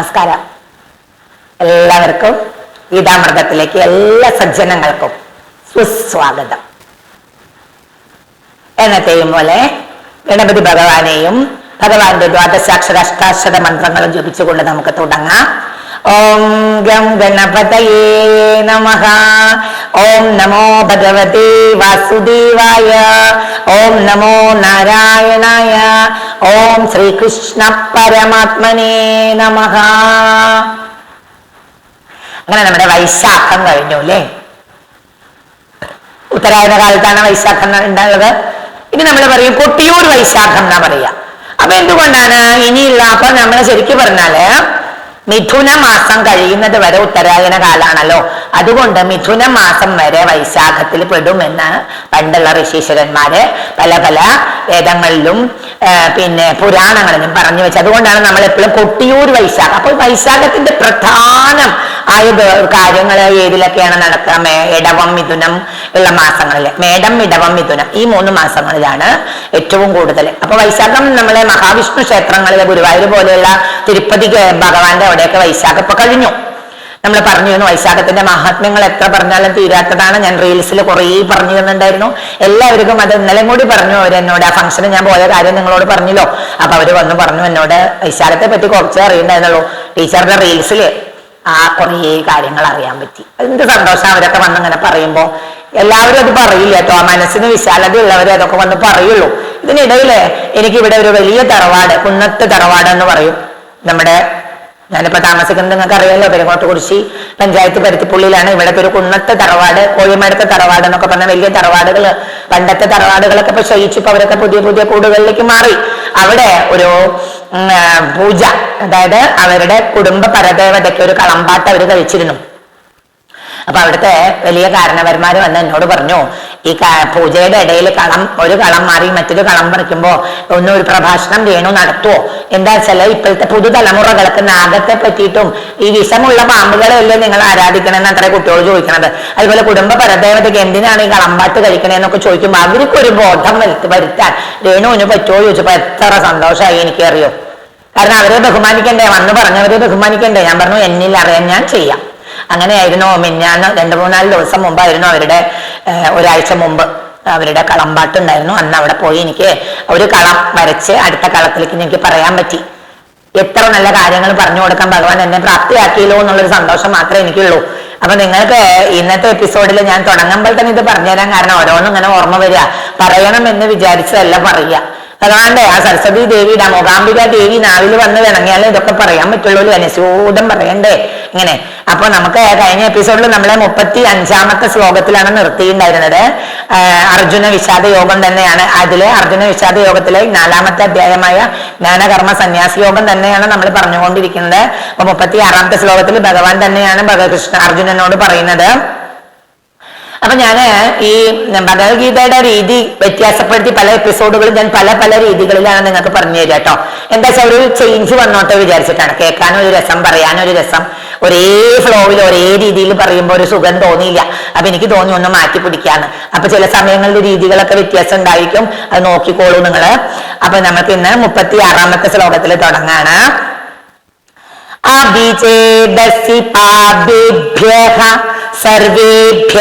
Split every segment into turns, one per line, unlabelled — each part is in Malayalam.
നമസ്കാരം. എല്ലാവർക്കും ഗീതാമൃതത്തിലേക്ക് എല്ലാ സജ്ജനങ്ങൾക്കും സുസ്വാഗതം. എന്നത്തെയും പോലെ ഗണപതി ഭഗവാനെയും ഭഗവാന്റെ ദ്വാദശാക്ഷര അഷ്ടാക്ഷര മന്ത്രങ്ങളും ജപിച്ചുകൊണ്ട് നമുക്ക് തുടങ്ങാം. ഓം ഗം ഗണപതയേ നമ. ഓം നമോ ഭഗവതേ വാസുദേവായ. ഓം നമോ നാരായണായ. ഓം ശ്രീകൃഷ്ണ പരമാത്മനേ നമ. അങ്ങനെ നമ്മുടെ വൈശാഖം കഴിഞ്ഞു അല്ലേ? ഉത്തരായന കാലത്താണ് വൈശാഖം ഉണ്ടായത്. ഇനി നമ്മൾ പറയും കൊട്ടിയൂർ വൈശാഖം എന്നാ പറയാ അപ്പൊ എന്തുകൊണ്ടാണ് ഇനിയുള്ള അപ്പൊ നമ്മൾ ശരിക്കും പറഞ്ഞാൽ മിഥുന മാസം കഴിയുന്നത് വരെ ഉത്തരായന കാലാണല്ലോ. അതുകൊണ്ട് മിഥുന മാസം വരെ വൈശാഖത്തിൽ പെടുമെന്ന് പണ്ടുള്ള ഋഷീശ്വരന്മാര് പല പല വേദങ്ങളിലും പിന്നെ പുരാണങ്ങളിലും പറഞ്ഞു വെച്ചു അതുകൊണ്ടാണ് നമ്മൾ എപ്പോഴും കൊട്ടിയൂർ വൈശാഖം. അപ്പോൾ വൈശാഖത്തിന്റെ പ്രധാനം ആയ വേ- കാര്യങ്ങൾ ഏതിലൊക്കെയാണ് നടക്കുക ഇടവം മിഥുനം ഉള്ള മാസങ്ങളിൽ മേടം ഇടവം മിഥുനം ഈ മൂന്ന് മാസങ്ങളിലാണ് ഏറ്റവും കൂടുതൽ അപ്പൊ വൈശാഖം നമ്മളെ മഹാവിഷ്ണു ക്ഷേത്രങ്ങളിലെ ഗുരുവായൂർ പോലെയുള്ള തിരുപ്പതി ഭഗവാന്റെ അവിടെയൊക്കെ വൈശാഖം ഇപ്പൊ കഴിഞ്ഞു. നമ്മൾ പറഞ്ഞു തന്നു വൈശാഖത്തിന്റെ മഹാത്മ്യങ്ങൾ എത്ര പറഞ്ഞാലും തീരാത്തതാണ്. ഞാൻ റീൽസിൽ കുറേ പറഞ്ഞു തന്നിട്ടുണ്ടായിരുന്നു. എല്ലാവർക്കും അത് ഇന്നലെ കൂടി പറഞ്ഞു. അവർ എന്നോട് ആ ഫംഗ്ഷന് ഞാൻ പോയ കാര്യം നിങ്ങളോട് പറഞ്ഞല്ലോ. അപ്പൊ അവർ വന്ന് പറഞ്ഞു എന്നോട് വൈശാഖത്തെ പറ്റി കുറച്ചേ അറിയണ്ടായിരുന്നുള്ളൂ. ടീച്ചറുടെ റീൽസിൽ ആ കുറേ കാര്യങ്ങൾ അറിയാൻ പറ്റി. എന്ത് സന്തോഷം? അവരൊക്കെ വന്ന് ഇങ്ങനെ പറയുമ്പോൾ എല്ലാവരും അത് പറയില്ല കേട്ടോ. ആ മനസ്സിന് ഉള്ളവർ അതൊക്കെ വന്ന് പറയുള്ളൂ. ഇതിനിടയിൽ എനിക്കിവിടെ ഒരു വലിയ തറവാട് കുന്നത്ത് തറവാട് എന്ന് പറയും. നമ്മുടെ ഞാനിപ്പോ താമസിക്കുന്നത് നിങ്ങൾക്ക് അറിയാലോ പെരുങ്ങോട്ടുകുറിശി പഞ്ചായത്ത് പരുത്തിപ്പുള്ളിയിലാണ്. ഇവിടെ ഒരു കുന്നത്തെ തറവാട് കോഴിമടത്തെ തറവാട് എന്നൊക്കെ പറഞ്ഞ വലിയ തറവാടുകൾ പണ്ടത്തെ തറവാടുകളൊക്കെ ഇപ്പൊ ക്ഷയിച്ചിപ്പോ അവരൊക്കെ പുതിയ പുതിയ കൂടുകളിലേക്ക് മാറി. അവിടെ ഒരു പൂജ. അതായത് അവരുടെ കുടുംബ പരദേവതയ്ക്ക് ഒരു കളമ്പാട്ട് അവർ കഴിച്ചിരുന്നു. അപ്പൊ അവിടുത്തെ വലിയ കാരണവന്മാര് വന്ന് എന്നോട് പറഞ്ഞു ഈ പൂജയുടെ ഇടയിൽ കളം ഒരു കളം മാറി മറ്റൊരു കളം പറിക്കുമ്പോ ഒന്ന് ഒരു പ്രഭാഷണം രേണു നടത്തുവോ? എന്താ വെച്ചാൽ ഇപ്പോഴത്തെ പുതുതലമുറകൾക്ക് നാഗത്തെ പറ്റിയിട്ടും ഈ വിഷമുള്ള പാമ്പുകളെയല്ലേ നിങ്ങൾ ആരാധിക്കണമെന്ന് അത്ര കുട്ടികൾ ചോദിക്കണത്. അതുപോലെ കുടുംബ പരദേവതയ്ക്ക് എന്തിനാണ് ഈ കളമ്പാട്ട് കഴിക്കണേന്നൊക്കെ ചോദിക്കുമ്പോൾ അവർക്ക് ഒരു ബോധം വരുത്തി വരുത്താൻ രേണുവിന് പറ്റുമോ ചോദിച്ചപ്പോ എത്ര സന്തോഷമായി എനിക്കറിയോ. കാരണം അവരെ ബഹുമാനിക്കണ്ടേ? വന്ന് പറഞ്ഞവരെ ബഹുമാനിക്കണ്ടേ? ഞാൻ പറഞ്ഞു എന്നിൽ അറിയാൻ ഞാൻ ചെയ്യാം. അങ്ങനെയായിരുന്നു മിന്നാന്ന് രണ്ട് മൂന്നാൽ ദിവസം മുമ്പായിരുന്നു അവരുടെ ഒരാഴ്ച മുമ്പ് അവരുടെ കളമ്പാട്ടുണ്ടായിരുന്നു. അന്ന് അവിടെ പോയി എനിക്ക് ഒരു കളം വരച്ച് അടുത്ത കളത്തിലേക്ക് എനിക്ക് പറയാൻ പറ്റി. എത്ര നല്ല കാര്യങ്ങൾ പറഞ്ഞു കൊടുക്കാൻ ഭഗവാൻ എന്നെ പ്രാപ്തിയാക്കിയല്ലോ എന്നുള്ളൊരു സന്തോഷം മാത്രമേ എനിക്കുള്ളൂ. അപ്പൊ നിങ്ങൾക്ക് ഇന്നത്തെ എപ്പിസോഡിൽ ഞാൻ തുടങ്ങുമ്പോൾ തന്നെ ഇത് പറഞ്ഞുതരാൻ കാരണം ഓരോന്നും ഇങ്ങനെ ഓർമ്മ വരിക. പറയണം എന്ന് വിചാരിച്ചതല്ല പറയുക. ഭഗവാന്റെ ആ സരസ്വതി ദേവിയുടെ മൂകാംബിക ദേവി നാവിൽ വന്ന് വേണമെങ്കിൽ ഇതൊക്കെ പറയാൻ പറ്റുള്ളൂ അനുസൂതം പറയണ്ടേ? ഇങ്ങനെ. അപ്പൊ നമുക്ക് കഴിഞ്ഞ എപ്പിസോഡിൽ നമ്മളെ മുപ്പത്തി അഞ്ചാമത്തെ ശ്ലോകത്തിലാണ് നിർത്തിയിട്ടുണ്ടായിരുന്നത്. ആ, അർജുന വിഷാദ യോഗം തന്നെയാണ്. അതിലെ അർജുന വിഷാദ യോഗത്തിലെ നാലാമത്തെ അധ്യായമായ ജ്ഞാനകർമ്മ സന്യാസി യോഗം തന്നെയാണ് നമ്മൾ പറഞ്ഞുകൊണ്ടിരിക്കുന്നത്. അപ്പൊ മുപ്പത്തി ആറാമത്തെ ശ്ലോകത്തിൽ ഭഗവാൻ തന്നെയാണ് ഭഗകൃഷ്ണ അർജുനനോട് പറയുന്നത്. അപ്പൊ ഞാൻ ഈ ഭഗവത്ഗീതയുടെ രീതി വ്യത്യാസപ്പെടുത്തി പല എപ്പിസോഡുകളും ഞാൻ പല പല രീതികളിലാണ് നിങ്ങൾക്ക് പറഞ്ഞു തരിക കേട്ടോ എന്താ വെച്ചാൽ ഒരു ചേഞ്ച് വന്നോട്ടെ വിചാരിച്ചിട്ടാണ്. കേൾക്കാനും ഒരു രസം പറയാനും ഒരു രസം ഒരേ ഫ്ലോയിൽ ഒരേ രീതിയിൽ പറയുമ്പോൾ ഒരു സുഖം തോന്നിയില്ല. അപ്പൊ എനിക്ക് തോന്നി ഒന്ന് മാറ്റി പിടിക്കാന്ന്. അപ്പൊ ചില സമയങ്ങളിൽ രീതികളൊക്കെ വ്യത്യാസം ഉണ്ടായിരിക്കും. അത് നോക്കിക്കോളൂ നിങ്ങൾ. അപ്പൊ നമുക്ക് ഇന്ന് മുപ്പത്തി ആറാമത്തെ ശ്ലോകത്തിൽ തുടങ്ങാണ്. അഭിചേദസി പാപേഭ്യ സർവേഭ്യ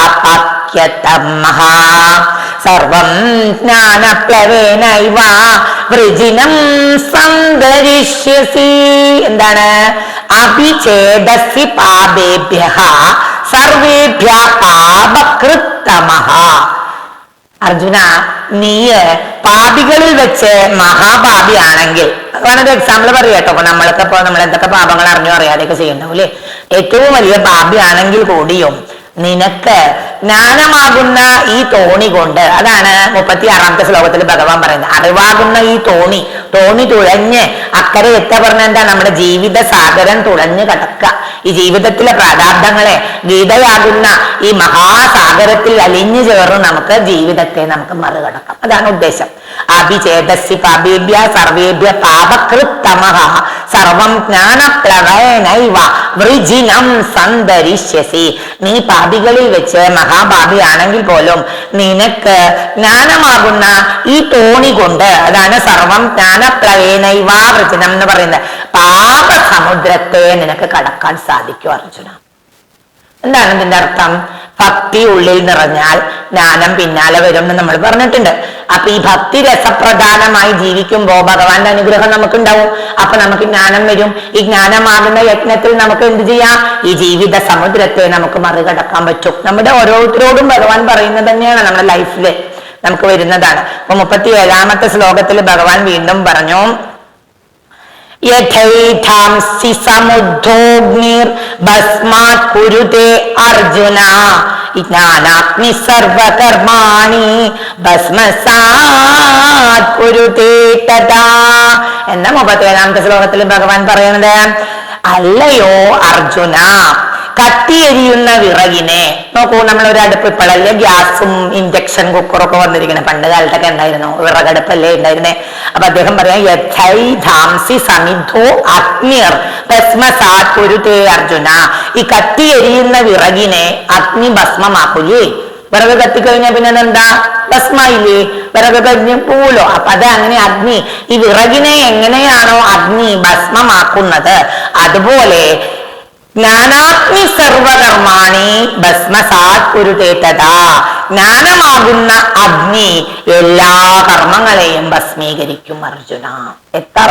പാപാക്യതമഃ സർവം ജ്ഞാനപ്ലവേനൈവ വൃജിനം സന്ദരിഷ്യസി എന്താണ് അഭിഛേദസി പാപേഭ്യ സർവേഭ്യ പാപകൃത്തമഃ അർജുന നീ പാപികളിൽ വെച്ച് മഹാപാപിയാണെങ്കിൽ വേണൊരു എക്സാമ്പിൾ പറയാം കേട്ടോ അപ്പൊ നമ്മളൊക്കെ ഇപ്പൊ നമ്മൾ എന്തൊക്കെ പാപങ്ങൾ അറിഞ്ഞോ അറിയാതെയൊക്കെ ചെയ്യണ്ടാവും അല്ലേ ഏറ്റവും വലിയ പാപിയാണെങ്കിൽ കൂടിയും നിനക്ക് ജ്ഞാനമാകുന്ന ഈ തോണി കൊണ്ട് അതാണ് മുപ്പത്തി ആറാമത്തെ ശ്ലോകത്തിൽ ഭഗവാൻ പറയുന്നത്. അറിവാകുന്ന ഈ തോണി തോണി തുഴഞ്ഞ് അക്കരെ എത്ത പറഞ്ഞ എന്താ? നമ്മുടെ ജീവിത സാഗരം തുഴഞ്ഞു കിടക്കുക ഈ ജീവിതത്തിലെ പ്രാരാബ്ദങ്ങളെ ഗീതയാകുന്ന ഈ മഹാസാഗരത്തിൽ അലിഞ്ഞു ചേർന്ന് നമുക്ക് ജീവിതത്തെ നമുക്ക് മറികടക്കാം. അതാണ് ഉദ്ദേശം. അഭിചേതസി പാപേഭ്യ സർവേഭ്യ പാപകൃത്തമഹ സർവം ജ്ഞാനപ്ലവനൈവ വൃജിനം സന്തരിഷ്യസി. നീ പാപികളിൽ വെച്ച് മഹാപാപിയാണെങ്കിൽ പോലും നിനക്ക് ജ്ഞാനമാകുന്ന ഈ തോണി കൊണ്ട് അതാണ് സർവം ജ്ഞാനപ്ലവേനൈവ വൃജനം എന്ന് പറയുന്നത്. പാപസമുദ്രത്തെ നിനക്ക് കടക്കാൻ സാധിക്കും അർജുന. എന്താണ് ഇതിന്റെ അർത്ഥം ഭക്തി ഉള്ളിൽ നിറഞ്ഞാൽ ജ്ഞാനം പിന്നാലെ വരും എന്ന് നമ്മൾ പറഞ്ഞിട്ടുണ്ട്. അപ്പൊ ഈ ഭക്തി രസപ്രധാനമായി ജീവിക്കുമ്പോ ഭഗവാന്റെ അനുഗ്രഹം നമുക്കുണ്ടാവും. അപ്പൊ നമുക്ക് ജ്ഞാനം വരും. ഈ ജ്ഞാനമാകുന്ന യജ്ഞത്തിൽ നമുക്ക് എന്ത് ചെയ്യാം? ഈ ജീവിത സമുദ്രത്തെ നമുക്ക് മറികടക്കാൻ പറ്റും. നമ്മുടെ ഓരോരുത്തരോടും ഭഗവാൻ പറയുന്നത് തന്നെയാണ് നമ്മുടെ ലൈഫിൽ നമുക്ക് വരുന്നതാണ്. അപ്പൊ മുപ്പത്തി ഏഴാമത്തെ ശ്ലോകത്തിൽ ഭഗവാൻ വീണ്ടും പറഞ്ഞു യഥൈഥാംസി സമുദ്ധോഗ്നിർ ഭസ്മാത് കുരുതേ അർജുന. സർവകർമാണി കുരുതേ എന്ന മുപ്പത്തേഴാമത്തെ ശ്ലോകത്തിൽ ഭഗവാൻ പറയുന്നത് അല്ലയോ അർജുന കത്തിയെരിയുന്ന വിറകിനെ. നോക്കൂ നമ്മളൊരു അടുപ്പ് ഇപ്പോഴല്ലേ ഗ്യാസും ഇൻഡക്ഷൻ കുക്കറൊക്കെ വന്നിരിക്കണേ. പണ്ട് കാലത്തൊക്കെ ഉണ്ടായിരുന്നു. വിറകടുപ്പല്ലേ ഉണ്ടായിരുന്നേ. അപ്പൊ അദ്ദേഹം പറയാം യഥൈ ധാംസി സമിധോ അഗ്നിർ ഭസ്മസാത് കുരുതേ അർജുന. ഈ കത്തിയെരിയുന്ന വിറകിനെ അഗ്നി ഭസ്മമാക്കുകയേ. വിറക് കത്തിക്കഴിഞ്ഞാൽ പിന്നെ എന്താ ഭസ്മായില്ലേ വിറക് കഴിഞ്ഞ് പോലോ അപ്പൊ അത് അങ്ങനെ അഗ്നി. ഈ വിറകിനെ എങ്ങനെയാണോ അഗ്നി ഭസ്മമാക്കുന്നത്? അതുപോലെ ജ്ഞാനാഗ്നി സർവകർമാണി ഭസ്മസാത് കുരുതേത്തതാ ജ്ഞാനമാകുന്ന അഗ്നി എല്ലാ കർമ്മങ്ങളെയും ഭസ്മീകരിക്കും അർജുന. എത്ര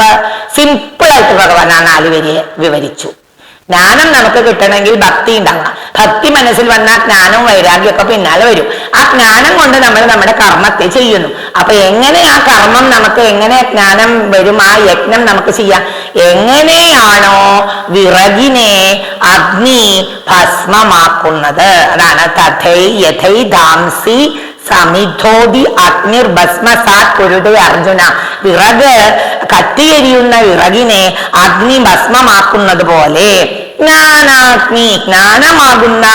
സിമ്പിൾ ആയിട്ട് ഭഗവാൻ ആ നാല് വരി വിവരിച്ചു. ജ്ഞാനം നമുക്ക് കിട്ടണമെങ്കിൽ ഭക്തി ഉണ്ടാകണം ഭക്തി മനസ്സിൽ വന്നാൽ ജ്ഞാനവും വൈരാഗ്യമൊക്കെ പിന്നാലെ വരും. ആ ജ്ഞാനം കൊണ്ട് നമ്മൾ നമ്മുടെ കർമ്മത്തെ ചെയ്യുന്നു. അപ്പൊ എങ്ങനെ ആ കർമ്മം നമുക്ക് എങ്ങനെ ജ്ഞാനം വരും ആ യജ്ഞം നമുക്ക് ചെയ്യാം? എങ്ങനെയാണോ വിറകിനെ അഗ്നി ഭസ്മമാക്കുന്നത്. അതാണ് തഥൈ യഥൈ ധാംസി സമിധോതി അഗ്നിർ ഭസ്മസാത് കുരുതേ അർജുന. വിറക് കത്തിയെരിയുന്ന വിറകിനെ അഗ്നി ഭസ്മമാക്കുന്നത് പോലെ ജ്ഞാനാഗ്നി ജ്ഞാനമാകുന്ന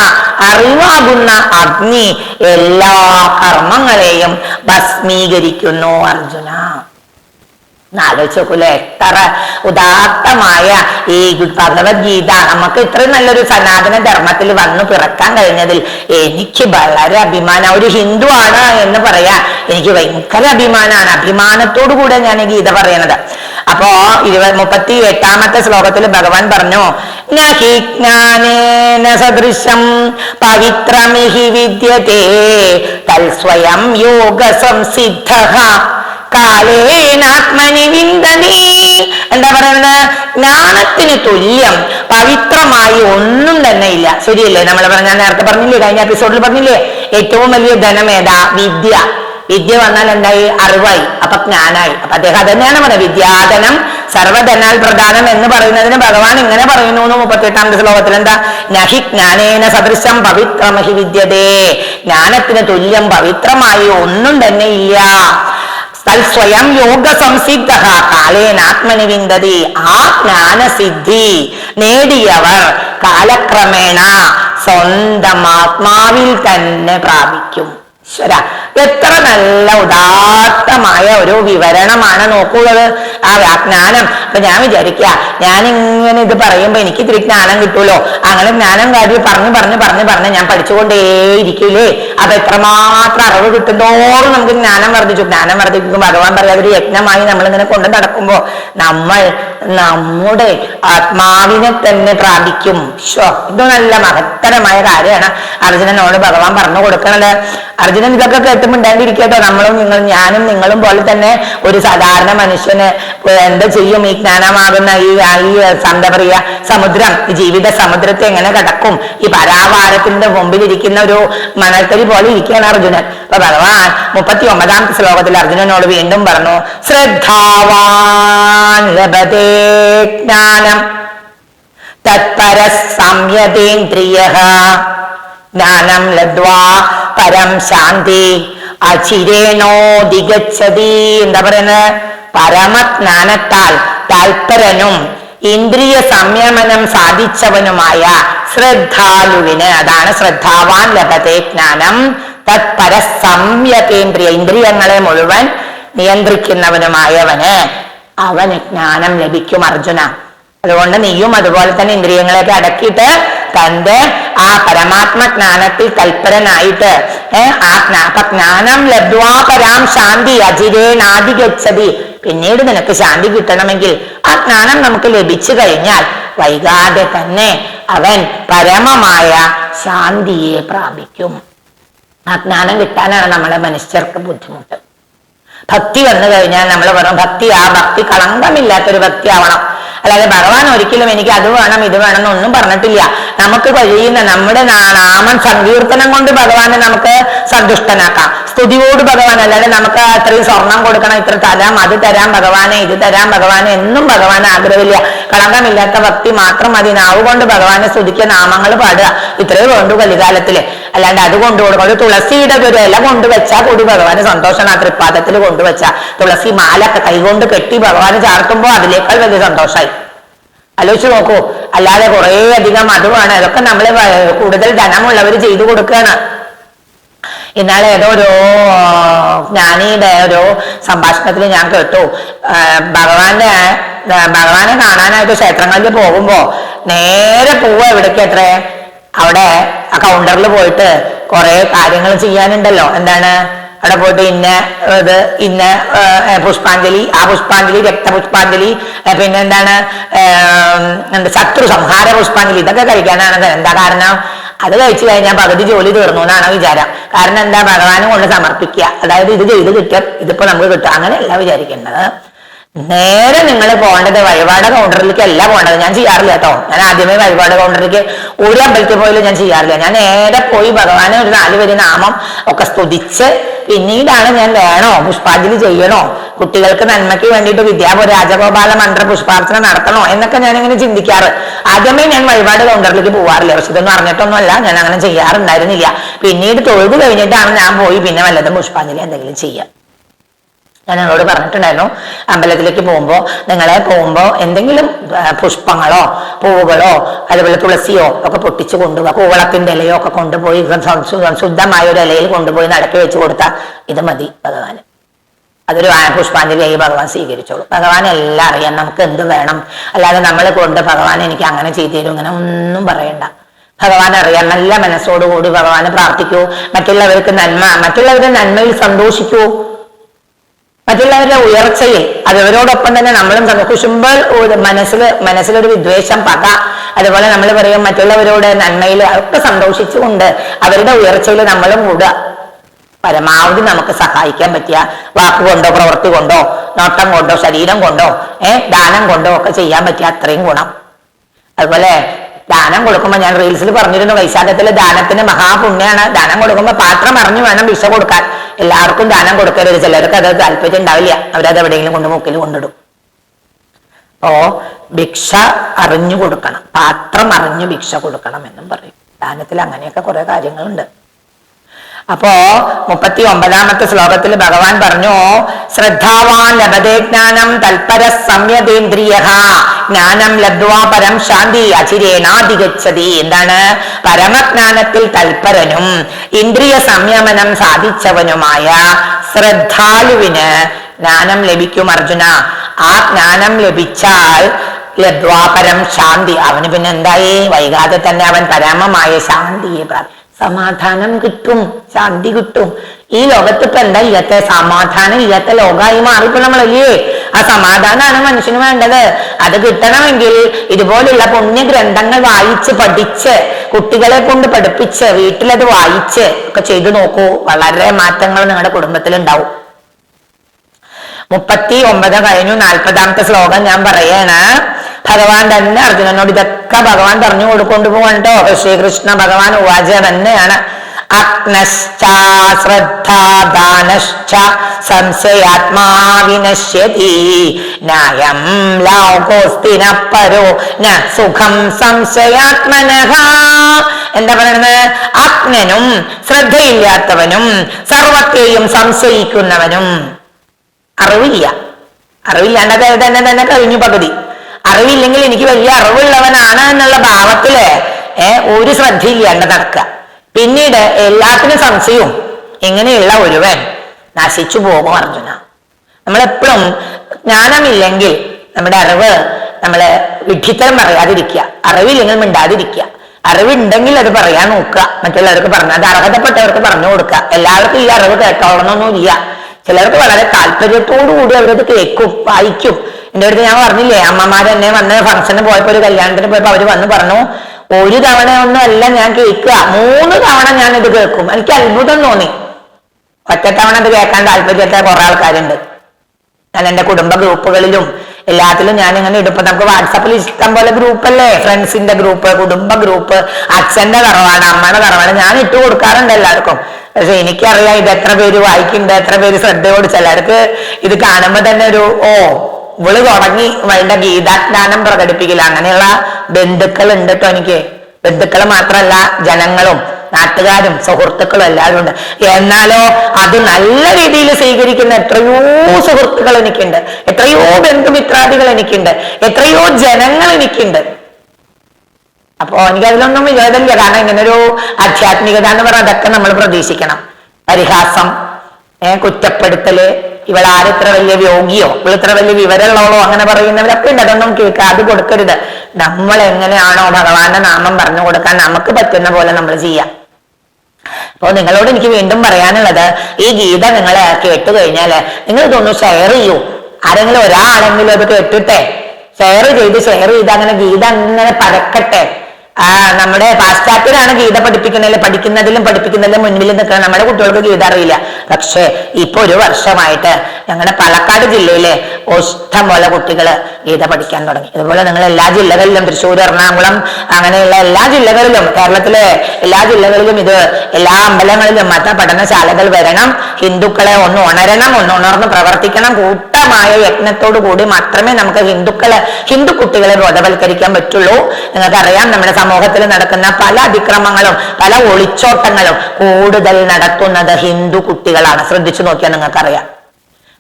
അറിവാകുന്ന അഗ്നി എല്ലാ കർമ്മങ്ങളെയും ഭസ്മീകരിക്കുന്നു അർജുന. ആലോചിച്ച് നോക്കൂലെ എത്ര ഉദാത്തമായ ഈ ഭഗവത്ഗീത നമുക്ക് ഇത്രയും നല്ലൊരു സനാതന ധർമ്മത്തിൽ വന്നു പിറക്കാൻ കഴിഞ്ഞതിൽ എനിക്ക് വളരെ അഭിമാനം. ഒരു ഹിന്ദു ആണ് എന്ന് പറയാ എനിക്ക് ഭയങ്കര അഭിമാനമാണ്. അഭിമാനത്തോടു കൂടെ ഞാൻ ഈ ഗീത പറയണത് അപ്പോ ഇരുപത് മുപ്പത്തി എട്ടാമത്തെ ശ്ലോകത്തിൽ ഭഗവാൻ പറഞ്ഞു നഹി ജ്ഞാനേന സദൃശം പവിത്രമിഹി വിദ്യത്തെ തൽസ്വയം യോഗ സംസിദ്ധ കാലേനാത്മനി വിന്ദനീ എന്താ പറയുന്നത്? ജ്ഞാനത്തിന് തുല്യം പവിത്രമായി ഒന്നും തന്നെ ഇല്ല. ശരിയല്ലേ? നമ്മൾ പറഞ്ഞ നേരത്തെ പറഞ്ഞില്ലേ കഴിഞ്ഞ എപ്പിസോഡിൽ പറഞ്ഞില്ലേ? ഏറ്റവും വലിയ ധനം ഏതാ? വിദ്യ. വിദ്യ വന്നാൽ എന്തായി? അറിവായി. അപ്പൊ ജ്ഞാനായി. അപ്പൊ അദ്ദേഹം അത് തന്നെയാണ് പറയുന്നത് വിദ്യാധനം സർവധനാൽ പ്രധാനം എന്ന് പറയുന്നതിന് ഭഗവാൻ ഇങ്ങനെ പറയുന്നു എന്ന് മുപ്പത്തെട്ടാമത്തെ ശ്ലോകത്തിൽ. എന്താ? നഹി ജ്ഞാനേന സദൃശം പവിത്രമഹി വിദ്യതേ. ജ്ഞാനത്തിന് തുല്യം പവിത്രമായി ഒന്നും തന്നെ ഇല്ല. തൽസ്വയം യോഗ സംസിദ്ധ കാലേനാത്മനി വിന്ദതി ആ ജ്ഞാനസിദ്ധി നേടിയവർ കാലക്രമേണ സ്വന്തം ആത്മാവിൽ തന്നെ പ്രാപിക്കും. എത്ര നല്ല ഉദാത്തമായ ഒരു വിവരണമാണ് നോക്കുള്ളത്. ആ ജ്ഞാനം അപ്പൊ ഞാൻ വിചാരിക്കുക ഞാൻ ഇങ്ങനെ ഇത് പറയുമ്പോ എനിക്ക് ഇത്തിരി ജ്ഞാനം കിട്ടുമല്ലോ അങ്ങനെ ജ്ഞാനം കാര്യം പറഞ്ഞു പറഞ്ഞു പറഞ്ഞു പറഞ്ഞ് ഞാൻ പഠിച്ചുകൊണ്ടേയിരിക്കൂലേ? അപ്പൊ എത്രമാത്രം അറിവ് കിട്ടുന്നോറും നമുക്ക് ജ്ഞാനം വർദ്ധിച്ചു. ജ്ഞാനം വർദ്ധിപ്പിക്കും ഭഗവാൻ പറയാതെ ഒരു യജ്ഞമായി നമ്മൾ ഇങ്ങനെ കൊണ്ട് നടക്കുമ്പോ നമ്മൾ നമ്മുടെ ആത്മാവിനെ തന്നെ പ്രാപിക്കും. ഷോ ഇത് നല്ല മഹത്തരമായ കാര്യമാണ് അർജുനനോട് ഭഗവാൻ പറഞ്ഞു കൊടുക്കണത്. അർജുനൻ ഇതൊക്കെ കേട്ടുമുണ്ടായിരിക്കട്ടോ നമ്മളും നിങ്ങൾ ഞാനും നിങ്ങളും പോലെ തന്നെ ഒരു സാധാരണ മനുഷ്യന് എന്താ ചെയ്യും. ഈ ജ്ഞാനമാകുന്ന ഈ ഈ എന്താ പറയാ സമുദ്രം ജീവിത സമുദ്രത്തെ എങ്ങനെ കടക്കും? ഈ പരാവാരത്തിന്റെ മുമ്പിലിരിക്കുന്ന ഒരു മണൽത്തരി പോലെ ഇരിക്കുകയാണ് അർജുനൻ. അപ്പൊ ഭഗവാൻ മുപ്പത്തി ഒമ്പതാമത്തെ ശ്ലോകത്തിൽ അർജുനനോട് വീണ്ടും പറഞ്ഞു ശ്രദ്ധാവാൻ ജ്ഞാനം തത്പര സംയതേന്ദ്രിയ ജ്ഞാനം ലദ്വാ പരം ശാന്തി അചിരേണോദിഗച്ഛതി എന്താ പറയുന്നത്? പരമജ്ഞാനത്താൽ തൽപരനും ഇന്ദ്രിയ സംയമനം സാധിച്ചവനുമായ ശ്രദ്ധാലുവിന്. അതാണ് ശ്രദ്ധാവാൻ ലഭത്തെ ജ്ഞാനം. തത്പര സംയതേന്ദ്രിയ ഇന്ദ്രിയങ്ങളെ മുഴുവൻ നിയന്ത്രിക്കുന്നവനുമായവന് അവന് ജ്ഞാനം ലഭിക്കും അർജുന. അതുകൊണ്ട് നീയും അതുപോലെ തന്നെ ഇന്ദ്രിയങ്ങളെയൊക്കെ അടക്കിയിട്ട് തന്റെ ആ പരമാത്മ ജ്ഞാനത്തിൽ തൽപരനായിട്ട് ഏർ ആ അപ്പൊ ജ്ഞാനം ലബ്ധ്വാ പരാം ശാന്തി അജിരേണാദിഗച്ഛതി പിന്നീട് നിനക്ക് ശാന്തി കിട്ടണമെങ്കിൽ ആ ജ്ഞാനം നമുക്ക് ലഭിച്ചു കഴിഞ്ഞാൽ വൈകാതെ തന്നെ അവൻ പരമമായ ശാന്തിയെ പ്രാപിക്കും. ആ ജ്ഞാനം കിട്ടാനാണ് നമ്മളെ മനുഷ്യർക്ക് ബുദ്ധിമുട്ട്. ഭക്തി വന്നു കഴിഞ്ഞാൽ നമ്മൾ പറയും ഭക്തി ആ ഭക്തി കളങ്കമില്ലാത്തൊരു ഭക്തി ആവണം. അല്ലാതെ ഭഗവാൻ ഒരിക്കലും എനിക്ക് അത് വേണം ഇത് വേണം എന്നൊന്നും പറഞ്ഞിട്ടില്ല. നമുക്ക് കഴിയുന്ന നമ്മുടെ നാമം സങ്കീർത്തനം കൊണ്ട് ഭഗവാനെ നമുക്ക് സന്തുഷ്ടനാക്കാം. സ്തുതിയോട് ഭഗവാൻ അല്ലാതെ നമുക്ക് അത്രയും സ്വർണം കൊടുക്കണം ഇത്ര തരാം അത് തരാം ഭഗവാനെ ഇത് തരാം ഭഗവാനെ എന്നും ഭഗവാൻ ആഗ്രഹമില്ല. കളങ്കമില്ലാത്ത ഭക്തി മാത്രം മതി. നാവ് കൊണ്ട് ഭഗവാനെ സ്തുതിക്കുക നാമങ്ങൾ പാടുക. ഇത്രയേ വേണ്ടു കലികാലത്തിൽ. അല്ലാണ്ട് അത് കൊണ്ടു കൊടുക്കും ഒരു തുളസിയുടെ ഒരു ഇല കൊണ്ടുവച്ചാൽ കൂടി ഭഗവാന് സന്തോഷമാണ്. ആ തൃപ്പാദത്തിൽ കൊണ്ടുവച്ച തുളസി മാലൊക്കെ കൈകൊണ്ട് കെട്ടി ഭഗവാന് ചാർത്തുമ്പോൾ അതിനേക്കാൾ വലിയ സന്തോഷമായി ആലോചിച്ച് നോക്കൂ. അല്ലാതെ കുറേ അധികം മധുവാണ് അതൊക്കെ നമ്മൾ കൂടുതൽ ധനമുള്ളവർ ചെയ്തു കൊടുക്കുകയാണ് ഇന്നാളെ ഏതോ ഒരു ജ്ഞാനിയുടെ ഒരു സംഭാഷണത്തിൽ ഞാൻ കേട്ടു. ഭഗവാന്റെ ഭഗവാനെ കാണാനായിട്ട് ക്ഷേത്രങ്ങളിൽ പോകുമ്പോ നേരെ പോവുക എവിടേക്ക് എത്ര? അവിടെ ആ കൗണ്ടറിൽ പോയിട്ട് കുറെ കാര്യങ്ങൾ ചെയ്യാനുണ്ടല്ലോ. എന്താണ്? അവിടെ പോയിട്ട് ഇന്ന ഇത് ഇന്ന പുഷ്പാഞ്ജലി ആ പുഷ്പാഞ്ജലി രക്തപുഷ്പാഞ്ജലി പിന്നെ എന്താണ് എന്താ ശത്രു സംഹാര പുഷ്പാഞ്ജലി ഇതൊക്കെ കഴിക്കാനാണ് എന്താ കാരണം? അത് കഴിച്ചു കഴിഞ്ഞാൽ പകുതി ജോലി തീർന്നു എന്നാണ് വിചാരം. കാരണം എന്താ? ഭഗവാനും കൊണ്ട് സമർപ്പിക്കുക. അതായത് ഇത് ചെയ്ത് കിട്ടും. ഇതിപ്പോ നമുക്ക് കിട്ടും. അങ്ങനെയല്ല വിചാരിക്കേണ്ടത്. നേരെ നിങ്ങൾ പോകേണ്ടത് വഴിപാട് കൗണ്ടറിലേക്ക് അല്ല പോകേണ്ടത്. ഞാൻ ചെയ്യാറില്ല കേട്ടോ. ഞാൻ ആദ്യമേ വഴിപാട് കൗണ്ടറിലേക്ക് ഒരു അമ്പലത്തിൽ പോയാലും ഞാൻ ചെയ്യാറില്ല. ഞാൻ നേരെ പോയി ഭഗവാനെ ഒരു നാല് വരി നാമം ഒക്കെ സ്തുതിച്ച് പിന്നീടാണ് ഞാൻ വേണോ? പുഷ്പാഞ്ജലി ചെയ്യണോ? കുട്ടികൾക്ക് നന്മയ്ക്ക് വേണ്ടിയിട്ട് വിദ്യാപുര രാജഗോപാല മന്ത്ര പുഷ്പാർച്ചന നടത്തണോ? എന്നൊക്കെ ഞാൻ ഇങ്ങനെ ചിന്തിക്കാറ്. ആദ്യമേ ഞാൻ വഴിപാട് കൗണ്ടറിലേക്ക് പോവാറില്ല. പക്ഷെ ഇതൊന്നും അറിഞ്ഞിട്ടൊന്നുമല്ല. ഞാൻ അങ്ങനെ ചെയ്യാറുണ്ടായിരുന്നില്ല. പിന്നീട് തൊഴുത് കഴിഞ്ഞിട്ടാണ് ഞാൻ പോയി പിന്നെ വല്ലതും പുഷ്പാഞ്ജലി എന്തെങ്കിലും ചെയ്യുക ഞാൻ എന്നോട് പറഞ്ഞിട്ടുണ്ടായിരുന്നു അമ്പലത്തിലേക്ക് പോകുമ്പോൾ നിങ്ങളെ പോകുമ്പോൾ എന്തെങ്കിലും പുഷ്പങ്ങളോ പൂവുകളോ അതുപോലെ തുളസിയോ ഒക്കെ പൊട്ടിച്ച് കൊണ്ടുപോകുക പൂവളത്തിന്റെ ഇലയോ ഒക്കെ കൊണ്ടുപോയി ശുദ്ധമായ ഒരു ഇലയിൽ കൊണ്ടുപോയി നടക്കി വെച്ച് കൊടുത്താൽ ഇത് മതി ഭഗവാന്. അതൊരു പുഷ്പാഞ്ജലിയായി ഭഗവാൻ സ്വീകരിച്ചോളൂ. ഭഗവാൻ എല്ലാം അറിയാം നമുക്ക് എന്ത് വേണം. അല്ലാതെ നമ്മൾ കൊണ്ട് ഭഗവാൻ എനിക്ക് അങ്ങനെ ചെയ്തു തരും ഇങ്ങനെ ഒന്നും പറയണ്ട. ഭഗവാൻ അറിയാം നല്ല മനസ്സോടുകൂടി ഭഗവാനെ പ്രാർത്ഥിക്കൂ. മറ്റുള്ളവർക്ക് നന്മ മറ്റുള്ളവരുടെ നന്മയിൽ സന്തോഷിക്കൂ. മറ്റുള്ളവരുടെ ഉയർച്ചയിൽ അതവരോടൊപ്പം തന്നെ നമ്മളും ഒരു മനസ്സിൽ മനസ്സിലൊരു വിദ്വേഷം പക. അതുപോലെ നമ്മൾ പറയും മറ്റുള്ളവരോട് നന്മയിൽ ഒക്കെ സന്തോഷിച്ചുകൊണ്ട് അവരുടെ ഉയർച്ചയിൽ നമ്മളും കൂടുക. പരമാവധി നമുക്ക് സഹായിക്കാൻ പറ്റിയ വാക്കുകൊണ്ടോ പ്രവൃത്തി കൊണ്ടോ നോട്ടം കൊണ്ടോ ശരീരം കൊണ്ടോ ഏഹ് ദാനം കൊണ്ടോ ഒക്കെ ചെയ്യാൻ പറ്റിയ അത്രയും ഗുണം. അതുപോലെ ദാനം കൊടുക്കുമ്പോൾ ഞാൻ റീൽസിൽ പറഞ്ഞിരുന്നു വൈശാഖത്തിലെ ദാനത്തിന് മഹാപുണ്യാണ്. ദാനം കൊടുക്കുമ്പോൾ പാത്രം അറിഞ്ഞു വേണം ഭിക്ഷ കൊടുക്കാൻ. എല്ലാവർക്കും ദാനം കൊടുക്കരുത്. ചിലർക്ക് അത് താല്പര്യം ഉണ്ടാവില്ല. അവരത് എവിടെയെങ്കിലും കൊണ്ട് മൂക്കിൽ കൊണ്ടിടും. അപ്പോ ഭിക്ഷ അറിഞ്ഞു കൊടുക്കണം. പാത്രം അറിഞ്ഞു ഭിക്ഷ കൊടുക്കണം എന്നും പറയും. ദാനത്തിൽ അങ്ങനെയൊക്കെ കുറെ കാര്യങ്ങളുണ്ട്. അപ്പോ മുപ്പത്തി ഒമ്പതാമത്തെ ശ്ലോകത്തിൽ ഭഗവാൻ പറഞ്ഞു ശ്രദ്ധാവാൻ ലഭതേ ജ്ഞാനം തൽപര സംയതേന്ദ്രിയ ജ്ഞാനം ലബ്ധ്വാ പരം ശാന്തി അചിരേണാധിഗച്ഛതി എന്താണ്? പരമജ്ഞാനത്തിൽ തൽപരനും ഇന്ദ്രിയ സംയമനം സാധിച്ചവനുമായ ശ്രദ്ധാലുവിന് ജ്ഞാനം ലഭിക്കും അർജുന. ആ ജ്ഞാനം ലഭിച്ചാൽ ലബ്ധ്വാപരം ശാന്തി. അവന് പിന്നെ എന്തായി? വൈകാതെ തന്നെ അവൻ പരമമായ ശാന്തിയെ പ്രാപിക്കും. സമാധാനം കിട്ടും ശാന്തി കിട്ടും. ഈ ലോകത്ത് ഇപ്പൊ എന്താ ഇല്ലാത്ത? സമാധാനം ഇല്ലാത്ത ലോകമായി മാറിപ്പോ നമ്മളല്ലേ? ആ സമാധാനമാണ് മനുഷ്യന് വേണ്ടത്. അത് കിട്ടണമെങ്കിൽ ഇതുപോലുള്ള പുണ്യ ഗ്രന്ഥങ്ങൾ വായിച്ച് പഠിച്ച് കുട്ടികളെ കൊണ്ട് പഠിപ്പിച്ച് വീട്ടിലത് വായിച്ച് ഒക്കെ ചെയ്തു നോക്കൂ. വളരെ മാറ്റങ്ങൾ നിങ്ങളുടെ കുടുംബത്തിൽ ഉണ്ടാവും മുപ്പത്തി ഒമ്പത് കഴിഞ്ഞു. നാൽപ്പതാമത്തെ ശ്ലോകം ഞാൻ പറയാണ്. ഭഗവാൻ തന്നെ അർജുനനോട് ഇതൊക്കെ ഭഗവാൻ പറഞ്ഞു കൊടുക്കൊണ്ട് പോകണ്ടോ ശ്രീകൃഷ്ണ ഭഗവാൻ ഉവാച തന്നെയാണ്. അഗ്നശ്ചാശ്രദ്ധാദാനശ്ച എന്താ പറയുന്നത് അഗ്നനും ശ്രദ്ധയില്ലാത്തവനും സർവത്തെയും സംശയിക്കുന്നവനും. അറിവില്ല. അറിവില്ലാണ്ടൊക്കെ തന്നെ തന്നെ കഴിഞ്ഞു പകുതി. അറിവില്ലെങ്കിൽ എനിക്ക് വലിയ അറിവുള്ളവനാണ് എന്നുള്ള ഭാവത്തിൽ ഏ ഒരു ശ്രദ്ധയില്ലാണ്ട് നടക്കുക. പിന്നീട് എല്ലാത്തിനും സംശയവും ഇങ്ങനെയുള്ള ഒരുവൻ നശിച്ചു പോകും അർജുന. നമ്മളെപ്പോഴും ജ്ഞാനമില്ലെങ്കിൽ നമ്മുടെ അറിവ് നമ്മളെ വിഡ്ഢിത്തരം പറയാതിരിക്കുക. അറിവില്ലെങ്കിൽ മിണ്ടാതിരിക്കുക. അറിവുണ്ടെങ്കിൽ അത് പറയാൻ നോക്കുക. മറ്റുള്ളവർക്ക് പറഞ്ഞു അത് അർഹതപ്പെട്ടവർക്ക് പറഞ്ഞു കൊടുക്കുക. എല്ലാവർക്കും ഈ അറിവ് കേട്ടോളണമെന്നൊന്നുമില്ല ചിലർക്ക് വളരെ താല്പര്യത്തോടു കൂടി അവരത് കേൾക്കും വായിക്കും. എന്റെ അടുത്ത് ഞാൻ പറഞ്ഞില്ലേ അമ്മമാർ എന്നെ വന്ന് ഫംഗ്ഷന് പോയപ്പോ ഒരു കല്യാണത്തിന് പോയപ്പോൾ അവർ വന്ന് പറഞ്ഞു ഒരു തവണ ഒന്നും അല്ല ഞാൻ കേൾക്കുക മൂന്ന് തവണ ഞാൻ ഇത് കേൾക്കും. എനിക്ക് അത്ഭുതം തോന്നി. ഒറ്റത്തവണ ഇത് കേൾക്കാൻ താല്പര്യത്തെ കുറെ ആൾക്കാരുണ്ട്. ഞാൻ എന്റെ കുടുംബ ഗ്രൂപ്പുകളിലും എല്ലാത്തിലും ഞാൻ ഇങ്ങനെ ഇടുമ്പോ നമുക്ക് വാട്സാപ്പിൽ ഇഷ്ടം പോലെ ഗ്രൂപ്പല്ലേ? ഫ്രണ്ട്സിന്റെ ഗ്രൂപ്പ് കുടുംബ ഗ്രൂപ്പ് അച്ഛന്റെ കറവാണ് അമ്മയുടെ കറവാണ് ഞാൻ ഇട്ട് കൊടുക്കാറുണ്ട് എല്ലാവർക്കും. പക്ഷെ എനിക്കറിയാം ഇത് എത്ര പേര് വായിക്കുന്നുണ്ട് എത്ര പേര് ശ്രദ്ധയോട് ചിലർക്ക് ഇത് കാണുമ്പോൾ തന്നെ ഒരു ഓ ഇവൾ തുടങ്ങി ഇവളുടെ ഗീതാജ്ഞാനം പ്രകടിപ്പിക്കില്ല അങ്ങനെയുള്ള ബന്ധുക്കൾ ഉണ്ട് കേട്ടോ എനിക്ക്. ബന്ധുക്കൾ മാത്രമല്ല ജനങ്ങളും നാട്ടുകാരും സുഹൃത്തുക്കളും എല്ലാവരും ഉണ്ട്. എന്നാലോ അത് നല്ല രീതിയിൽ സ്വീകരിക്കുന്ന എത്രയോ സുഹൃത്തുക്കൾ എനിക്കുണ്ട്. എത്രയോ ബന്ധുമിത്രാദികൾ എനിക്കുണ്ട്. എത്രയോ ജനങ്ങൾ എനിക്കുണ്ട്. അപ്പോ എനിക്ക് അതിലൊന്നും വിരോധമില്ല. കാരണം ഒരു ആധ്യാത്മികത എന്ന് പറഞ്ഞാൽ അതൊക്കെ നമ്മൾ പ്രതീക്ഷിക്കണം. പരിഹാസം ഏഹ് കുറ്റപ്പെടുത്തൽ ഇവളാരും ആരെത്ര വലിയ യോഗിയോ ഇവളിത്ര വലിയ വിവരമുള്ളവളോ അങ്ങനെ പറയുന്നവരൊക്കെ ഉണ്ട്. അതൊന്നും കേൾക്കുക അത് കൊടുക്കരുത്. നമ്മൾ എങ്ങനെയാണോ ഭഗവാന്റെ നാമം പറഞ്ഞു കൊടുക്കാൻ നമുക്ക് പറ്റുന്ന പോലെ നമ്മൾ ചെയ്യാം. അപ്പോ നിങ്ങളോട് എനിക്ക് വീണ്ടും പറയാനുള്ളത് ഈ ഗീത നിങ്ങൾ കേട്ട് കഴിഞ്ഞാൽ നിങ്ങൾ ഇതൊന്ന് ഷെയർ ചെയ്യൂ. ആരെങ്കിലും ഒരാളെങ്കിലും അത് കേട്ടിട്ടെ. ഷെയർ ചെയ്ത് ഷെയർ ചെയ്ത് അങ്ങനെ ഗീത അങ്ങനെ പരക്കട്ടെ. നമ്മുടെ പാശ്ചാത്യരാണ് ഗീത പഠിപ്പിക്കുന്നതിൽ പഠിക്കുന്നതിലും പഠിപ്പിക്കുന്നതിലും മുന്നിൽ നിൽക്കുന്ന നമ്മുടെ കുട്ടികൾക്ക് ഗീത അറിയില്ല. പക്ഷേ ഇപ്പൊ ഒരു വർഷമായിട്ട് ഞങ്ങളുടെ പാലക്കാട് ജില്ലയിലെ ഇഷ്ടം പോലെ കുട്ടികൾ ഗീത പഠിക്കാൻ തുടങ്ങി. അതുപോലെ നിങ്ങൾ എല്ലാ ജില്ലകളിലും തൃശ്ശൂർ എറണാകുളം അങ്ങനെയുള്ള എല്ലാ ജില്ലകളിലും കേരളത്തിലെ എല്ലാ ജില്ലകളിലും ഇത് എല്ലാ അമ്പലങ്ങളിലും മത പഠനശാലകൾ വരണം ഹിന്ദുക്കളെ ഒന്ന് ഉണരണം ഒന്ന് ഉണർന്ന് പ്രവർത്തിക്കണം കൂട്ടമായ യജ്ഞത്തോടു കൂടി മാത്രമേ നമുക്ക് ഹിന്ദുക്കളെ ഹിന്ദു കുട്ടികളെ ബോധവൽക്കരിക്കാൻ പറ്റുള്ളൂ. നിങ്ങൾക്കറിയാം നമ്മുടെ സമൂഹത്തിൽ നടക്കുന്ന പല അതിക്രമങ്ങളും പല ഒളിച്ചോട്ടങ്ങളും കൂടുതൽ നടത്തുന്നത് ഹിന്ദു കുട്ടികളാണ്. ശ്രദ്ധിച്ചു നോക്കിയാൽ നിങ്ങൾക്കറിയാം.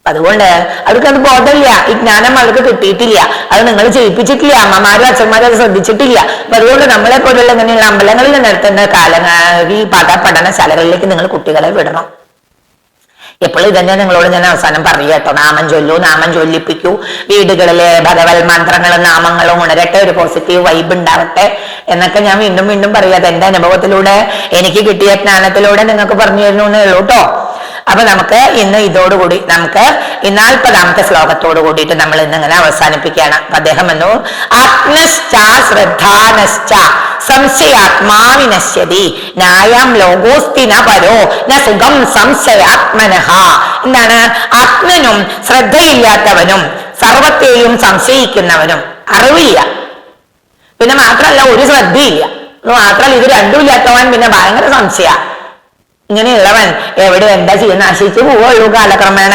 അതുകൊണ്ട് അവർക്ക് അത് ബോധമില്ല. ഈ ജ്ഞാനം അവർക്ക് കിട്ടിയിട്ടില്ല. അത് നിങ്ങൾ ചെയ്യിപ്പിച്ചിട്ടില്ല അമ്മമാരും അച്ഛന്മാരും അത് ശ്രദ്ധിച്ചിട്ടില്ല. അപ്പൊ അതുകൊണ്ട് നമ്മളെ പോലുള്ള ഇങ്ങനെയുള്ള അമ്പലങ്ങളിൽ നടത്തുന്ന കാല ഈ പഠ പഠനശാലകളിലേക്ക് നിങ്ങൾ കുട്ടികളെ വിടണം. എപ്പോഴും ഇതന്നെ നിങ്ങളോട് ഞാൻ അവസാനം പറയൂ കേട്ടോ. നാമം ചൊല്ലൂ നാമം ചൊല്ലിപ്പിക്കൂ. വീടുകളിലെ ഭഗവത് മന്ത്രങ്ങളും നാമങ്ങളും ഉണരട്ടെ ഒരു പോസിറ്റീവ് വൈബ് ഉണ്ടാവട്ടെ എന്നൊക്കെ ഞാൻ വീണ്ടും വീണ്ടും പറയാം. അത് എന്റെ അനുഭവത്തിലൂടെ എനിക്ക് കിട്ടിയ ജ്ഞാനത്തിലൂടെ നിങ്ങൾക്ക് പറഞ്ഞു തരുന്നു എന്നേ ഉള്ളൂ കേട്ടോ. അപ്പൊ നമുക്ക് ഇന്ന് ഇതോടുകൂടി നമുക്ക് ഈ നാൽപ്പതാമത്തെ ശ്ലോകത്തോട് കൂടിയിട്ട് നമ്മൾ ഇന്ന് ഇങ്ങനെ അവസാനിപ്പിക്കുകയാണ് അദ്ദേഹം എന്നു ആത്മശ്ച ശ്രദ്ധാനശ്ച സംശയാത്മാവിനശ്യതി ന്യായം ലോകോസ്തി ന പരോ ന സുഖം സംശയാത്മനഹ. എന്താണ്? ആത്മനും ശ്രദ്ധയില്ലാത്തവനും സർവത്തെയും സംശയിക്കുന്നവനും അറിവില്ല. പിന്നെ മാത്രമല്ല ഒരു ശ്രദ്ധയില്ല. മാത്രമല്ല ഇത് രണ്ടും ഇല്ലാത്തവൻ പിന്നെ ഭയങ്കര സംശയ. ഇങ്ങനെയുള്ളവൻ എവിടെ എന്താ ചെയ്യുന്ന? നശിച്ചു പോവുള്ളൂ കാലക്രമേണ.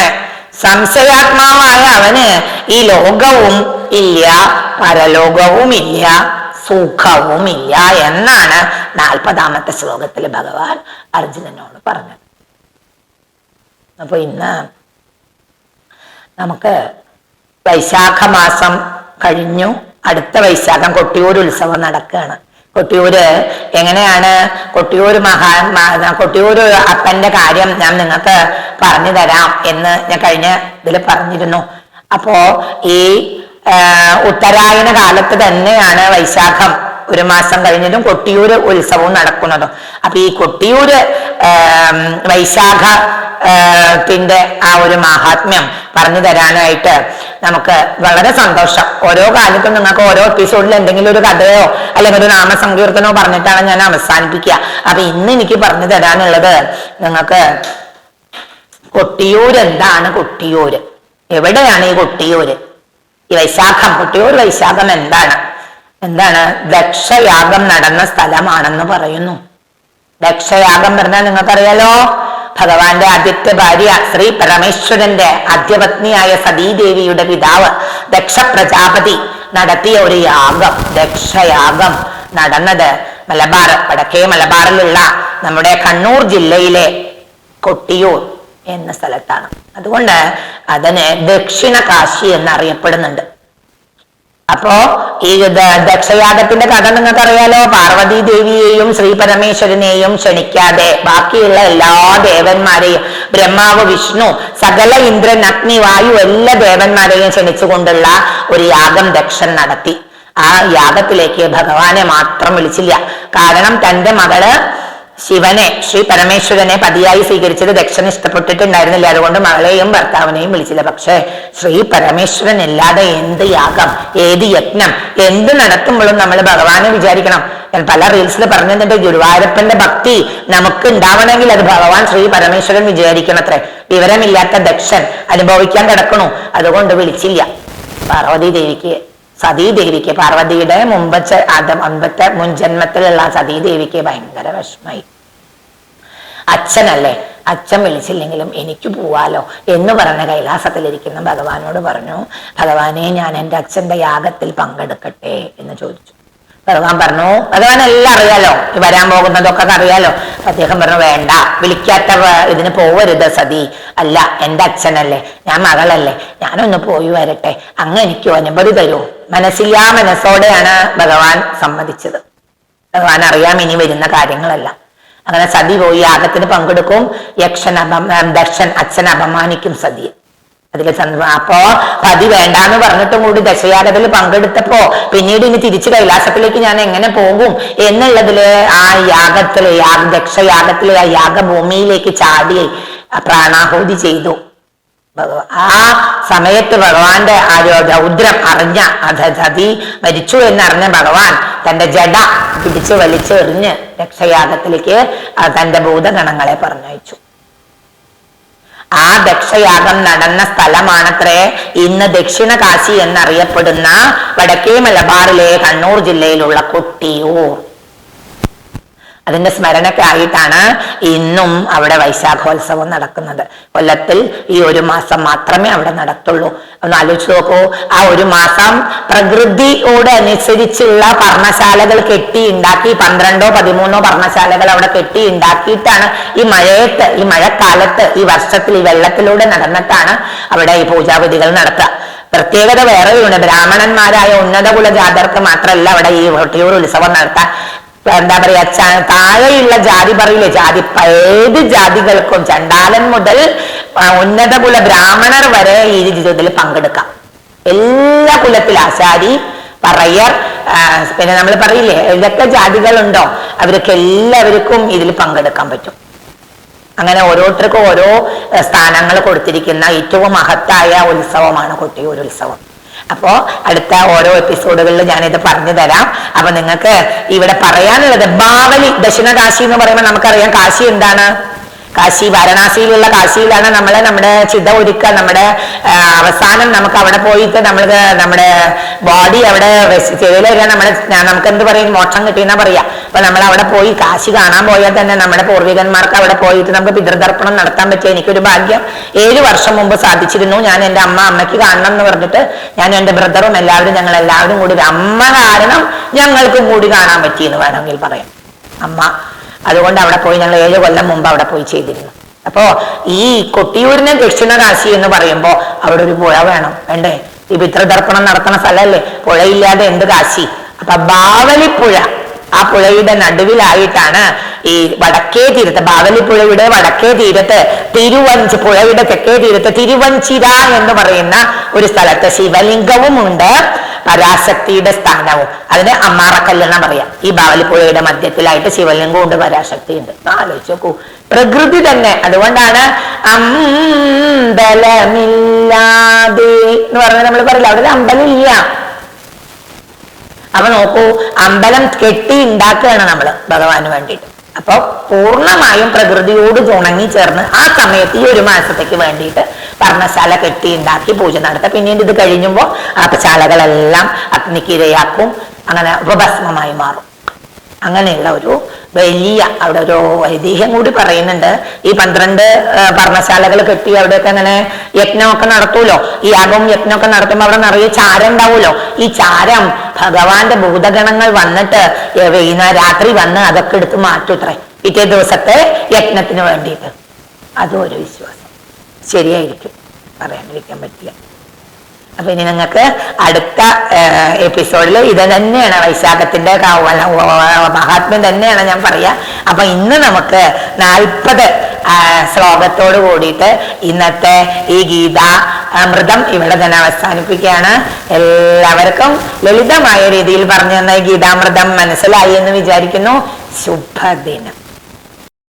സംശയാത്മാവായ അവന് ഈ ലോകവും ഇല്ല പരലോകവും ഇല്ല സുഖവും ഇല്ല എന്നാണ് നാൽപ്പതാമത്തെ ശ്ലോകത്തിൽ ഭഗവാൻ അർജുനനോട് പറഞ്ഞത്. അപ്പൊ ഇന്ന് നമുക്ക് വൈശാഖ മാസം കഴിഞ്ഞു. അടുത്ത വൈശാഖം കൊട്ടിയൂർ ഉത്സവം നടക്കുകയാണ്. കൊട്ടിയൂര്. എങ്ങനെയാണ് കൊട്ടിയൂർ മഹാ കൊട്ടിയൂർ അപ്പന്റെ കാര്യം ഞാൻ നിങ്ങൾക്ക് പറഞ്ഞു തരാം എന്ന് ഞാൻ കഴിഞ്ഞ ഇതിൽ പറഞ്ഞിരുന്നു. അപ്പോ ഈ ഉത്തരായന കാലത്ത് തന്നെയാണ് വൈശാഖം ഒരു മാസം കഴിഞ്ഞതും കൊട്ടിയൂര് ഉത്സവവും നടക്കുന്നതും. അപ്പൊ ഈ കൊട്ടിയൂര് വൈശാഖ ത്തിന്റെ ആ ഒരു മഹാത്മ്യം പറഞ്ഞു തരാനായിട്ട് നമുക്ക് വളരെ സന്തോഷം. ഓരോ കാലത്തും നിങ്ങൾക്ക് ഓരോ എപ്പിസോഡിൽ എന്തെങ്കിലും ഒരു കഥയോ അല്ലെങ്കിൽ ഒരു നാമസങ്കീർത്തനോ പറഞ്ഞിട്ടാണ് ഞാൻ അവസാനിപ്പിക്കുക. അപ്പൊ ഇന്ന് എനിക്ക് പറഞ്ഞു തരാനുള്ളത് നിങ്ങൾക്ക് കൊട്ടിയൂര് എന്താണ് കൊട്ടിയൂര്? എവിടെയാണ് ഈ കൊട്ടിയൂര്? ഈ വൈശാഖം കൊട്ടിയൂർ വൈശാഖം എന്താണ്? എന്താണ്? ദക്ഷയാഗം നടന്ന സ്ഥലമാണെന്ന് പറയുന്നു. ദക്ഷയാഗം പറഞ്ഞാൽ നിങ്ങൾക്കറിയാലോ? ഭഗവാന്റെ ആദ്യത്തെ ഭാര്യ ശ്രീ പരമേശ്വരന്റെ ആദ്യപത്നിയായ സതീദേവിയുടെ പിതാവ് ദക്ഷ പ്രജാപതി നടത്തിയ ഒരു യാഗം ദക്ഷയാഗം നടന്നത് മലബാർ വടക്കേ മലബാറിലുള്ള നമ്മുടെ കണ്ണൂർ ജില്ലയിലെ കൊട്ടിയൂർ എന്ന സ്ഥലത്താണ്. അതുകൊണ്ട് അതിന് ദക്ഷിണ കാശി എന്നറിയപ്പെടുന്നുണ്ട്. അപ്പോ ഈ ദക്ഷയാഗത്തിന്റെ കഥ നിങ്ങൾക്കറിയാലോ? പാർവതി ദേവിയെയും ശ്രീ പരമേശ്വരനെയും ക്ഷണിക്കാതെ ബാക്കിയുള്ള എല്ലാ ദേവന്മാരെയും ബ്രഹ്മാവ് വിഷ്ണു സകല ഇന്ദ്രൻ അഗ്നി വായു എല്ലാ ദേവന്മാരെയും ക്ഷണിച്ചുകൊണ്ടുള്ള ഒരു യാഗം ദക്ഷൻ നടത്തി. ആ യാഗത്തിലേക്ക് ഭഗവാനെ മാത്രം വിളിച്ചില്ല. കാരണം തന്റെ മകൾ ശിവനെ ശ്രീ പരമേശ്വരനെ പതിയായി സ്വീകരിച്ചത് ദക്ഷൻ ഇഷ്ടപ്പെട്ടിട്ടുണ്ടായിരുന്നില്ല. അതുകൊണ്ട് മകളെയും ഭർത്താവിനെയും വിളിച്ചില്ല. പക്ഷേ ശ്രീ പരമേശ്വരൻ ഇല്ലാതെ എന്ത് യാഗം ഏത് യജ്ഞം എന്ത് നടത്തുമ്പോഴും നമ്മൾ ഭഗവാനെ വിചാരിക്കണം. ഞാൻ പല റീൽസിൽ പറഞ്ഞിട്ടുണ്ട് ഗുരുവായൂരപ്പന്റെ ഭക്തി നമുക്ക് ഉണ്ടാവണമെങ്കിൽ അത് ഭഗവാൻ ശ്രീ പരമേശ്വരൻ വിചാരിക്കണത്രേ. വിവരമില്ലാത്ത ദക്ഷൻ അനുഭവിക്കാൻ കിടക്കണു. അതുകൊണ്ട് വിളിച്ചില്ല. പാർവതി ദേവിക്ക് സതീദേവിക്ക്. പാർവതിയുടെ മുമ്പത്തെ അത് മുമ്പത്തെ മുൻജന്മത്തിലുള്ള സതീദേവിക്ക് ഭയങ്കര വിഷമായി. അച്ഛനല്ലേ? അച്ഛൻ വിളിച്ചില്ലെങ്കിലും എനിക്ക് പോവാലോ എന്ന് പറഞ്ഞ കൈലാസത്തിലിരിക്കുന്ന ഭഗവാനോട് പറഞ്ഞു ഭഗവാനെ ഞാൻ എന്റെ അച്ഛന്റെ യാഗത്തിൽ പങ്കെടുക്കട്ടെ എന്ന് ചോദിച്ചു. ഭഗവാൻ പറഞ്ഞു. ഭഗവാൻ എല്ലാം അറിയാലോ വരാൻ പോകുന്നതൊക്കെ അറിയാലോ. അദ്ദേഹം പറഞ്ഞു വേണ്ട വിളിക്കാത്ത ഇതിന് പോവരുത് സതി. അല്ല എന്റെ അച്ഛനല്ലേ ഞാൻ മകളല്ലേ ഞാനൊന്ന് പോയി വരട്ടെ. അങ്ങ് എനിക്ക് അനുമതി തരൂ. മനസ്സില്ലാ മനസ്സോടെയാണ് ഭഗവാൻ സമ്മതിച്ചത്. ഭഗവാൻ അറിയാം ഇനി വരുന്ന കാര്യങ്ങളെല്ലാം. അങ്ങനെ സതി പോയി യാഗത്തിന് പങ്കെടുക്കും. യക്ഷൻ അപ ദക്ഷൻ അച്ഛൻ അപമാനിക്കും സതിയെ. അതിൽ അപ്പോ പതി വേണ്ടാന്ന് പറഞ്ഞിട്ടും കൂടി ദശയാരതിൽ പങ്കെടുത്തപ്പോ പിന്നീട് ഇനി തിരിച്ച് കൈലാസത്തിലേക്ക് ഞാൻ എങ്ങനെ പോകും എന്നുള്ളതിൽ ആ യാഗത്തിൽ യാഗ ദക്ഷയാഗത്തിലെ ആ യാഗഭൂമിയിലേക്ക് ചാടി പ്രാണാഹൂതി ചെയ്തു. ആ സമയത്ത് ഭഗവാന്റെ ആ രൗദ്രം അറിഞ്ഞ അധി സതി മരിച്ചു എന്നറിഞ്ഞ ഭഗവാൻ തന്റെ ജഡ പിടിച്ച് വലിച്ചെറിഞ്ഞ് രക്ഷയാഗത്തിലേക്ക് തന്റെ ഭൂതഗണങ്ങളെ പറഞ്ഞയച്ചു. ആ ദക്ഷയാഗം നടന്ന സ്ഥലമാണത്രേ. ഇന്ന് ദക്ഷിണ കാശി എന്നറിയപ്പെടുന്ന വടക്കേ മലബാറിലെ കണ്ണൂർ ജില്ലയിലുള്ള കൊട്ടിയൂർ. അതിന്റെ സ്മരണക്കായിട്ടാണ് ഇന്നും അവിടെ വൈശാഖോത്സവം നടക്കുന്നത്. കൊല്ലത്തിൽ ഈ ഒരു മാസം മാത്രമേ അവിടെ നടത്തുള്ളൂ. ഒന്ന് ആലോചിച്ച് നോക്കൂ ആ ഒരു മാസം പ്രകൃതിയോട് അനുസരിച്ചുള്ള പർണശാലകൾ കെട്ടി ഉണ്ടാക്കി പന്ത്രണ്ടോ പതിമൂന്നോ പർണശാലകൾ അവിടെ കെട്ടി ഉണ്ടാക്കിയിട്ടാണ് ഈ മഴയത്ത് ഈ മഴക്കാലത്ത് ഈ വർഷത്തിൽ ഈ വെള്ളത്തിലൂടെ നടന്നിട്ടാണ് അവിടെ ഈ പൂജാവിധികൾ നടത്തുക. പ്രത്യേകത വേറെയുണ്ട്. ബ്രാഹ്മണന്മാരായ ഉന്നത കുലജാതർക്ക് മാത്രമല്ല അവിടെ ഈ വട്ടിയൂർ ഉത്സവം നടത്താൻ എന്താ പറയാ താഴെയുള്ള ജാതി പറയില്ലേ ജാതി ഏത് ജാതികൾക്കും ചണ്ടാലൻ മുതൽ ഉന്നത കുല ബ്രാഹ്മണർ വരെ ഈ ഇതിൽ പങ്കെടുക്കാം. എല്ലാ കുലത്തിൽ ആശാരി പറയർ പിന്നെ നമ്മൾ പറയില്ലേ ഏതൊക്കെ ജാതികളുണ്ടോ അവർക്ക് എല്ലാവർക്കും ഇതിൽ പങ്കെടുക്കാൻ പറ്റും. അങ്ങനെ ഓരോരുത്തർക്കും ഓരോ സ്ഥാനങ്ങൾ കൊടുത്തിരിക്കുന്ന ഏറ്റവും മഹത്തായ ഉത്സവമാണ് കൊട്ടിയൂർ ഉത്സവം. അപ്പോ അടുത്ത ഓരോ എപ്പിസോഡുകളിൽ ഞാനിത് പറഞ്ഞു തരാം. അപ്പൊ നിങ്ങൾക്ക് ഇവിടെ പറയാനുള്ളത് ബാവലി ദക്ഷിണ കാശി എന്ന് പറയുമ്പോൾ നമുക്കറിയാം കാശി എന്താണ്? കാശി വാരണാസിയിലുള്ള കാശിയിലാണ് നമ്മൾ നമ്മുടെ ചിത ഒരുക്കുക. നമ്മുടെ അവസാനം നമുക്ക് അവിടെ പോയിട്ട് നമ്മൾ നമ്മുടെ ബോഡി അവിടെ ചെയ്തില്ല നമ്മുടെ നമുക്ക് എന്ത് പറയും? മോക്ഷം കിട്ടിയെന്നാ പറയാ. അപ്പൊ നമ്മൾ അവിടെ പോയി കാശി കാണാൻ പോയാൽ തന്നെ നമ്മുടെ പൂർവികന്മാർക്ക് അവിടെ പോയിട്ട് നമുക്ക് പിതൃതർപ്പണം നടത്താൻ പറ്റിയ എനിക്കൊരു ഭാഗ്യം. ഏഴ് വർഷം മുമ്പ് സാധിച്ചിരുന്നു. ഞാൻ എന്റെ അമ്മ അമ്മയ്ക്ക് കാണണം എന്ന് പറഞ്ഞിട്ട് ഞാൻ എന്റെ ബ്രദറും എല്ലാവരും ഞങ്ങൾ എല്ലാവരും കൂടി അമ്മ കാരണം ഞങ്ങൾക്കും കൂടി കാണാൻ പറ്റിയെന്ന് വേണമെങ്കിൽ പറയാം. അമ്മ അതുകൊണ്ട് അവിടെ പോയി ഞങ്ങൾ ഏഴ് കൊല്ലം മുമ്പ് അവിടെ പോയി ചെയ്തിരുന്നു. അപ്പോ ഈ കൊട്ടിയൂരിനെ ദക്ഷിണ കാശി എന്ന് പറയുമ്പോ അവിടെ ഒരു പുഴ വേണം. വേണ്ടേ? ഈ പിതൃതർപ്പണം നടത്തുന്ന സ്ഥലമല്ലേ പുഴയില്ലാതെ എന്ത് കാശി? അപ്പൊ ബാവലിപ്പുഴ ആ പുഴയുടെ നടുവിലായിട്ടാണ് ഈ വടക്കേ തീരത്ത് ബാവലിപ്പുഴയുടെ വടക്കേ തീരത്ത് തിരുവഞ്ചി പുഴയുടെ തെക്കേ തീരത്ത് തിരുവഞ്ചിര എന്ന് പറയുന്ന ഒരു സ്ഥലത്ത് ശിവലിംഗവും ഉണ്ട് പരാശക്തിയുടെ സ്ഥാനവും. അതിന് അമ്മാറക്കല്ലെന്ന പറയാ. ഈ ബാവലിപ്പുഴയുടെ മധ്യത്തിലായിട്ട് ശിവലിംഗം ഉണ്ട് പരാശക്തി ഉണ്ട് ആലോചിച്ച് നോക്കൂ. പ്രകൃതി തന്നെ. അതുകൊണ്ടാണ് അമ്പലമില്ലാതെ എന്ന് പറഞ്ഞ നമ്മൾ പറയില്ല? അവിടെ ഒരു അമ്പലം ഇല്ല അപ്പൊ നോക്കൂ അമ്പലം കെട്ടി ഉണ്ടാക്കുകയാണ് നമ്മൾ ഭഗവാന് വേണ്ടിയിട്ട്. അപ്പൊ പൂർണമായും പ്രകൃതിയോട് തുണങ്ങി ചേർന്ന് ആ സമയത്ത് ഈ ഒരു മാസത്തേക്ക് വേണ്ടിയിട്ട് പർണശാല കെട്ടി ഉണ്ടാക്കി പൂജ നടത്തുക പിന്നീട് ഇത് കഴിയുമ്പോൾ ആ ശാലകളെല്ലാം അഗ്നിക്കിരയാക്കും. അങ്ങനെ ഉപഭസ്മമായി മാറും. അങ്ങനെയുള്ള ഒരു വലിയ അവിടെ ഒരു ഐതിഹ്യം കൂടി പറയുന്നുണ്ട്. ഈ പന്ത്രണ്ട് പർണശാലകൾ കെട്ടി അവിടെയൊക്കെ അങ്ങനെ യജ്ഞമൊക്കെ നടത്തൂലോ? ഈ യാഗവും യജ്ഞമൊക്കെ നടത്തുമ്പോൾ അവിടെ നിറയെ ചാരം ഉണ്ടാവുമല്ലോ ഈ ചാരം ഭഗവാന്റെ ഭൂതഗണങ്ങൾ വന്നിട്ട് വൈകുന്നേരം രാത്രി വന്ന് അതൊക്കെ എടുത്ത് മാറ്റൂത്രേ. പിറ്റേ ദിവസത്തെ യജ്ഞത്തിന് വേണ്ടിയിട്ട്. അതും ഒരു വിശ്വാസം. ശരിയായിരിക്കും. പറയാണ്ടിരിക്കാൻ പറ്റില്ല. അപ്പൊ ഇനി നിങ്ങൾക്ക് അടുത്ത എപ്പിസോഡിൽ ഇത് തന്നെയാണ് വൈശാഖത്തിന്റെ മഹാത്മ്യം തന്നെയാണ് ഞാൻ പറയാ. അപ്പൊ ഇന്ന് നമുക്ക് നാൽപ്പത് ശ്ലോകത്തോട് കൂടിയിട്ട് ഇന്നത്തെ ഈ ഗീത അമൃതം ഇവിടെ തന്നെ അവസാനിപ്പിക്കുകയാണ്. എല്ലാവർക്കും ലളിതമായ രീതിയിൽ പറഞ്ഞു തന്ന ഗീതാമൃതം മനസ്സിലായി എന്ന് വിചാരിക്കുന്നു. ശുഭദിനം.